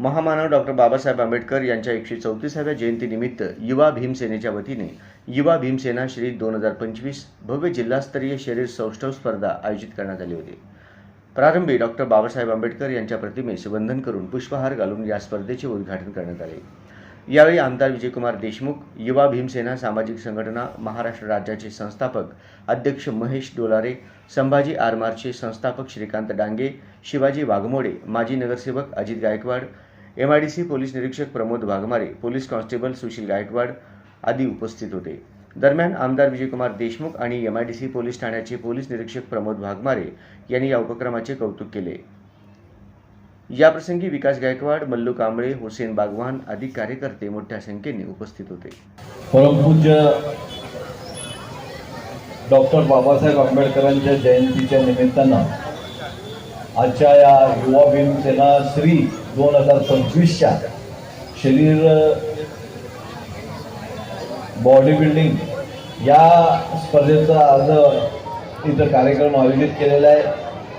महामानव डॉक्टर बाबासाहेब आंबेडकर यांच्या एकशे चौतीसाव्या जयंतीनिमित्त युवा भीमसेनेच्या वतीने युवा भीमसेना श्री दोन हजार पंचवीस भव्य जिल्हास्तरीय शरीर सौष्ठव स्पर्धा आयोजित करण्यात आली होती. प्रारंभी डॉक्टर बाबासाहेब आंबेडकर यांच्या प्रतिमेस वंदन करून पुष्पहार घालून या स्पर्धेचे उद्घाटन करण्यात आले. यावेळी आमदार विजयकुमार देशमुख युवा भीमसेना सामाजिक संघटना महाराष्ट्र राज्याचे संस्थापक अध्यक्ष महेश डोलारे संभाजी आरमारचे संस्थापक श्रीकांत डांगे शिवाजी वाघमोडे माजी नगरसेवक Ajit Gaikwad M I D C police निरीक्षक प्रमोद वाघमारे पोलीस कॉन्स्टेबल सुशील गायकवाड आदी उपस्थित होते. दरम्यान आमदार विजयकुमार देशमुख आणि M I D C police ठाण्याचे पोलीस निरीक्षक प्रमोद वाघमारे यांनी या उपक्रमाचे कौतुक केले. याप्रसंगी विकास गायकवाड मल्लू कांबळे हुसेन बागवान आदी कार्यकर्ते मोठ्या संख्येने उपस्थित होते. परमपूज्य डॉक्टर बाबासाहेब आंबेडकरांच्या जयंतीच्या निमित्तानं आजच्या या युवा भीमसेना श्री दोन हजार पंचवीसच्या शरीर बॉडी बिल्डिंग या स्पर्धेचा आज इथं कार्यक्रम आयोजित केलेला आहे.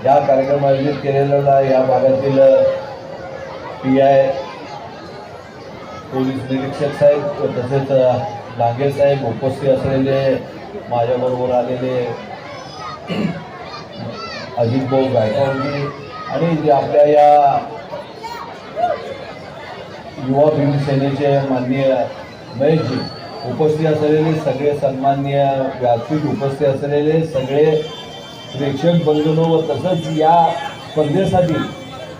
या कार्यक्रम आयोजित केलेला या भागातील पी आय पोलीस निरीक्षक साहेब तसेच डांगे साहेब उपस्थित असलेले माझ्याबरोबर आलेले अजित भाऊ गायकवाडजी आणि जे आपल्या या युवा भीमसेनेचे माननीय महेशजी उपस्थित असलेले सगळे सन्माननीय व्यासपीठ उपस्थित असलेले सगळे प्रेक्षक बंधूंनो व तसंच या स्पर्धेसाठी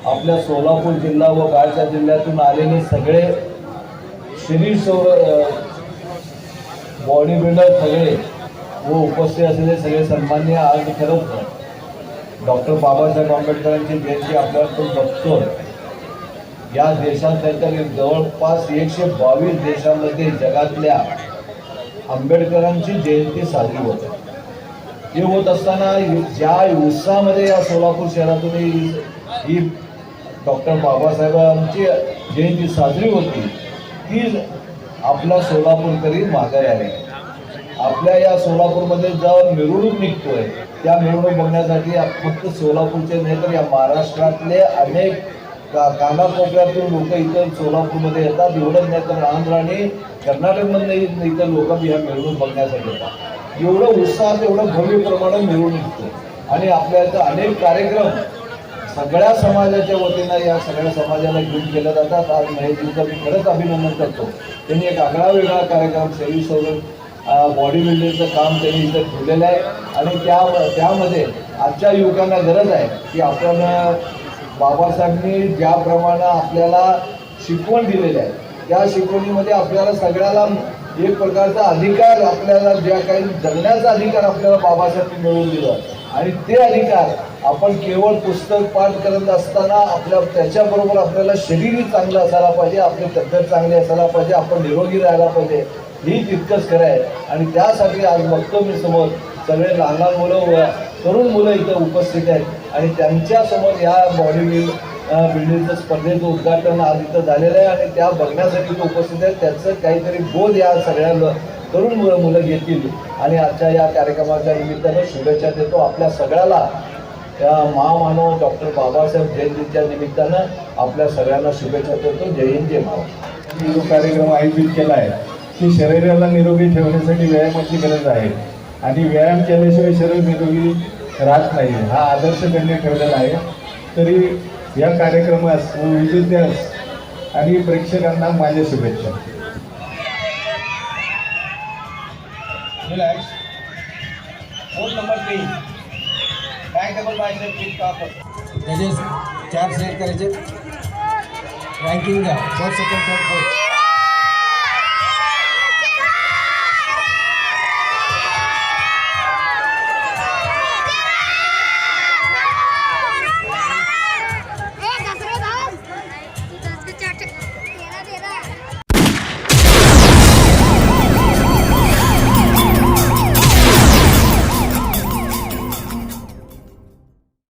आपल्या सोलापूर जिल्हा व गाळच्या जिल्ह्यातून आलेले सगळे शरीर सौर बॉडी बिल्डर सगळे व उपस्थित असलेले सगळे सन्मान्य आज खरंच डॉक्टर बाबासाहेब आंबेडकरांची जयंती आपल्याला तो बघतो या देशांतर्गत जवळपास एकशे बावीस देशांमध्ये जगातल्या आंबेडकरांची जयंती साजरी होते हे होत असताना ज्या उत्साहामध्ये या सोलापूर शहरातून ही- डॉक्टर बाबासाहेबांची जयंती साजरी होती ती आपला सोलापूरकरी माघारी आहे आपल्या या सोलापूरमध्ये जर मिरवणूक निघतोय त्या मिरवणूक बघण्यासाठी फक्त सोलापूरचे नाही तर या महाराष्ट्रातले अनेक का कानाकोपऱ्यातून लोक इथं सोलापूरमध्ये येतात. एवढंच नाही तर आंध्र आणि कर्नाटकमधून इथं लोक ह्या मिरवणूक बघण्यासाठी येतात. एवढं उत्साहात एवढं भव्य प्रमाणात मिळून निघतो आणि आपल्या इथं अनेक कार्यक्रम सगळ्या समाजाच्या वतीनं या सगळ्या समाजाला घेऊन केल्या जातात. आज महेशजींचं मी खरंच अभिनंदन करतो. त्यांनी एक आगळा वेगळा कार्यक्रम सेवी सौर बॉडी बिल्डिंगचं काम त्यांनी इथं ठेवलेलं आहे. आणि त्या त्यामध्ये आजच्या युवकांना गरज आहे की आपण बाबासाहेबांनी ज्याप्रमाणे आपल्याला शिकवण दिलेली आहे त्या शिकवणीमध्ये आपल्याला सगळ्याला एक प्रकारचा अधिकार आपल्याला ज्या काही जगण्याचा अधिकार आपल्याला बाबासाहेबांनी मिळवून दिला आणि ते अधिकार आपण केवळ पुस्तक पाठ करत असताना आपल्या त्याच्याबरोबर आपल्याला शरीरही चांगलं असायला पाहिजे आपली तब्येत चांगली असायला पाहिजे आपण निरोगी राहायला पाहिजे ही तितकंच खरं आहे. आणि त्यासाठी आज बघतो मी समोर सगळे लहान लहान मुलं व तरुण मुलं इथं उपस्थित आहेत. आणि त्यांच्यासमोर या बॉडी बिल्ड बिल्डिंगचं स्पर्धेचं उद्घाटन आज इथं झालेलं आहे आणि त्या बघण्यासाठी जो उपस्थित आहेत. त्याचं काहीतरी बोध या सगळ्या तरुण मुलं मुलं घेतील. आणि आजच्या या कार्यक्रमाच्या निमित्तानं शुभेच्छा देतो आपल्या सगळ्याला. त्या महामानव डॉक्टर बाबासाहेब जयंतीच्या निमित्तानं आपल्या सगळ्यांना शुभेच्छा देतो. जय हिंद जय जो कार्यक्रम आयोजित केला आहे की शरीराला निरोगी ठेवण्यासाठी व्यायामाची गरज आहे. आणि व्यायाम केल्याशिवाय शरीर निरोगी राहत नाही हा आदर्श त्यांनी ठेवलेला आहे. तरी या कार्यक्रमास व विजेत्यास आणि प्रेक्षकांना माझ्या शुभेच्छा. रिलॅक्स फोन नंबर तीन बॅक डबल बायसेप विथ कापर त्याचे चार सिलेक्ट करायचे रँकिंग द्या. First second third fourth